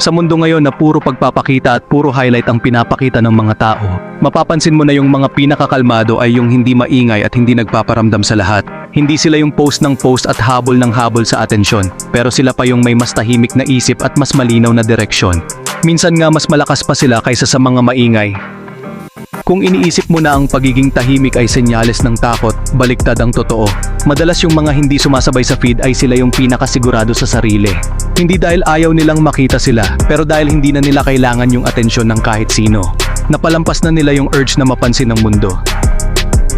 Sa mundo ngayon na puro pagpapakita at puro highlight ang pinapakita ng mga tao, mapapansin mo na yung mga pinakakalmado ay yung hindi maingay at hindi nagpaparamdam sa lahat. Hindi sila yung post ng post at habol ng habol sa atensyon, pero sila pa yung may mas tahimik na isip at mas malinaw na direksyon. Minsan nga mas malakas pa sila kaysa sa mga maingay. Kung iniisip mo na ang pagiging tahimik ay senyales ng takot, baliktad ang totoo. Madalas yung mga hindi sumasabay sa feed ay sila yung pinakasigurado sa sarili. Hindi dahil ayaw nilang makita sila, pero dahil hindi na nila kailangan yung atensyon ng kahit sino. Napalampas na nila yung urge na mapansin ng mundo.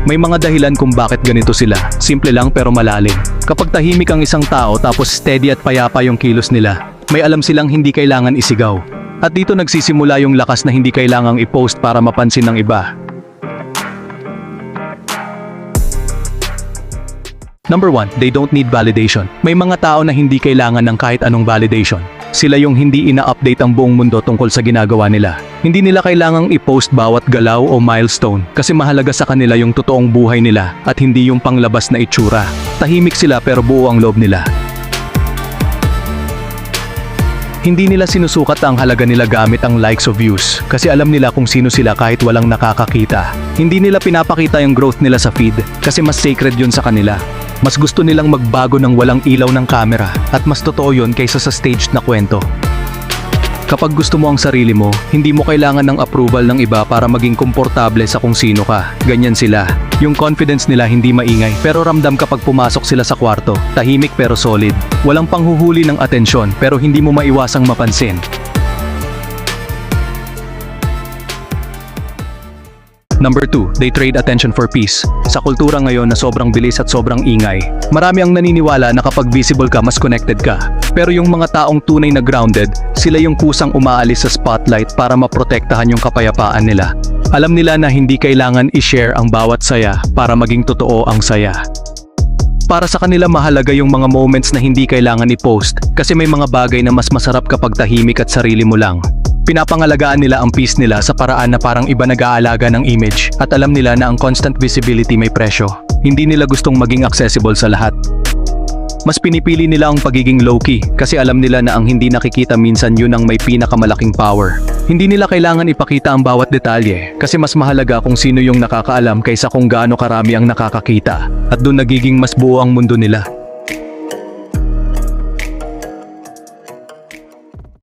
May mga dahilan kung bakit ganito sila, simple lang pero malalim. Kapag tahimik ang isang tao tapos steady at payapa yung kilos nila, may alam silang hindi kailangan isigaw. At dito nagsisimula yung lakas na hindi kailangang i-post para mapansin ng iba. Number 1, they don't need validation. May mga tao na hindi kailangan ng kahit anong validation. Sila yung hindi ina-update ang buong mundo tungkol sa ginagawa nila. Hindi nila kailangang i-post bawat galaw o milestone kasi mahalaga sa kanila yung totoong buhay nila at hindi yung panglabas na itsura. Tahimik sila pero buo ang loob nila. Hindi nila sinusukat ang halaga nila gamit ang likes o views kasi alam nila kung sino sila kahit walang nakakakita. Hindi nila pinapakita yung growth nila sa feed kasi mas sacred yun sa kanila. Mas gusto nilang magbago ng walang ilaw ng kamera at mas totoo yun kaysa sa staged na kwento. Kapag gusto mo ang sarili mo, hindi mo kailangan ng approval ng iba para maging komportable sa kung sino ka. Ganyan sila. Yung confidence nila hindi maingay pero ramdam kapag pumasok sila sa kwarto. Tahimik pero solid. Walang panghuhuli ng atensyon pero hindi mo maiwasang mapansin. Number 2, they trade attention for peace. Sa kultura ngayon na sobrang bilis at sobrang ingay, marami ang naniniwala na kapag visible ka, mas connected ka. Pero yung mga taong tunay na grounded, sila yung kusang umaalis sa spotlight para maprotektahan yung kapayapaan nila. Alam nila na hindi kailangan i-share ang bawat saya para maging totoo ang saya. Para sa kanila mahalaga yung mga moments na hindi kailangan i-post kasi may mga bagay na mas masarap kapag tahimik at sarili mo lang. Pinapangalagaan nila ang peace nila sa paraan na parang iba nag-aalaga ng image at alam nila na ang constant visibility may presyo. Hindi nila gustong maging accessible sa lahat. Mas pinipili nila ang pagiging low-key kasi alam nila na ang hindi nakikita minsan yun ang may pinakamalaking power. Hindi nila kailangan ipakita ang bawat detalye kasi mas mahalaga kung sino yung nakakaalam kaysa kung gaano karami ang nakakakita at doon nagiging mas buo ang mundo nila.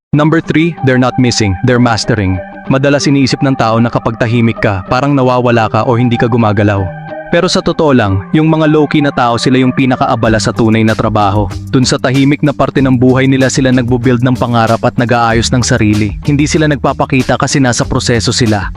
Number 3, they're not missing, they're mastering. Madalas iniisip ng tao na kapag tahimik ka, parang nawawala ka o hindi ka gumagalaw. Pero sa totoo lang, yung mga low-key na tao sila yung pinakaabala sa tunay na trabaho. Dun sa tahimik na parte ng buhay nila sila nagbo-build ng pangarap at nag-aayos ng sarili. Hindi sila nagpapakita kasi nasa proseso sila.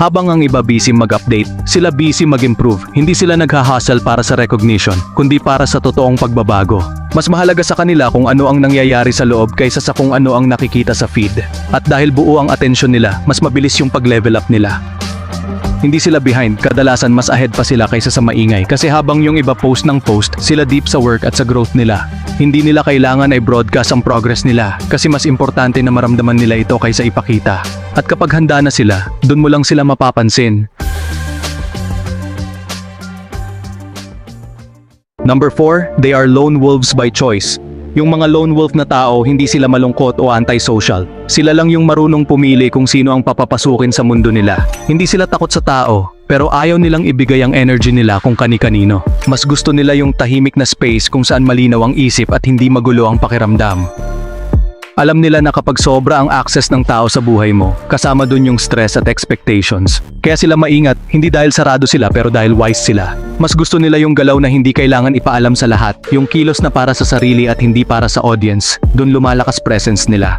Habang ang iba busy mag-update, sila busy mag-improve. Hindi sila nagha-hustle para sa recognition, kundi para sa totoong pagbabago. Mas mahalaga sa kanila kung ano ang nangyayari sa loob kaysa sa kung ano ang nakikita sa feed. At dahil buo ang atensyon nila, mas mabilis yung pag-level up nila. Hindi sila behind, kadalasan mas ahead pa sila kaysa sa maingay kasi habang yung iba post ng post, sila deep sa work at sa growth nila. Hindi nila kailangan ay broadcast ang progress nila kasi mas importante na maramdaman nila ito kaysa ipakita. At kapag handa na sila, dun mo lang sila mapapansin. Number 4, they are lone wolves by choice. Yung mga lone wolf na tao, hindi sila malungkot o antisocial. Sila lang yung marunong pumili kung sino ang papapasukin sa mundo nila. Hindi sila takot sa tao, pero ayaw nilang ibigay ang energy nila kung kani-kanino. Mas gusto nila yung tahimik na space kung saan malinaw ang isip at hindi magulo ang pakiramdam. Alam nila na kapag sobra ang access ng tao sa buhay mo, kasama dun yung stress at expectations. Kaya sila maingat, hindi dahil sarado sila pero dahil wise sila. Mas gusto nila yung galaw na hindi kailangan ipaalam sa lahat, yung kilos na para sa sarili at hindi para sa audience, dun lumalakas presence nila.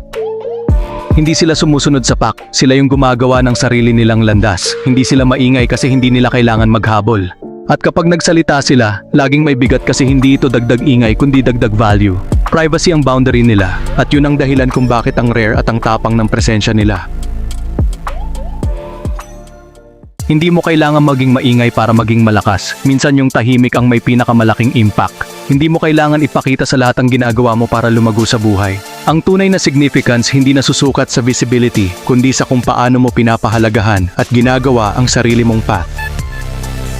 Hindi sila sumusunod sa pack, sila yung gumagawa ng sarili nilang landas. Hindi sila maingay kasi hindi nila kailangan maghabol. At kapag nagsalita sila, laging may bigat kasi hindi ito dagdag ingay kundi dagdag value. Privacy ang boundary nila at yun ang dahilan kung bakit ang rare at ang tapang ng presensya nila. Hindi mo kailangan maging maingay para maging malakas. Minsan yung tahimik ang may pinakamalaking impact. Hindi mo kailangan ipakita sa lahat ang ginagawa mo para lumago sa buhay. Ang tunay na significance hindi nasusukat sa visibility, kundi sa kung paano mo pinapahalagahan at ginagawa ang sarili mong path.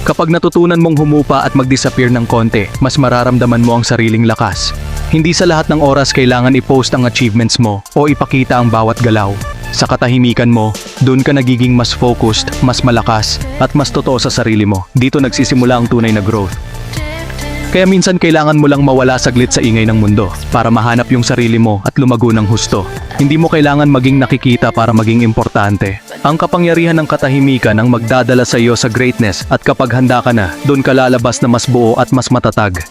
Kapag natutunan mong humupa at mag-disappear ng konti, mas mararamdaman mo ang sariling lakas. Hindi sa lahat ng oras kailangan i-post ang achievements mo o ipakita ang bawat galaw. Sa katahimikan mo, doon ka nagiging mas focused, mas malakas, at mas totoo sa sarili mo. Dito nagsisimula ang tunay na growth. Kaya minsan kailangan mo lang mawala saglit sa ingay ng mundo para mahanap yung sarili mo at lumago ng husto. Hindi mo kailangan maging nakikita para maging importante. Ang kapangyarihan ng katahimikan ang magdadala sa iyo sa greatness at kapag handa ka na, doon ka lalabas na mas buo at mas matatag.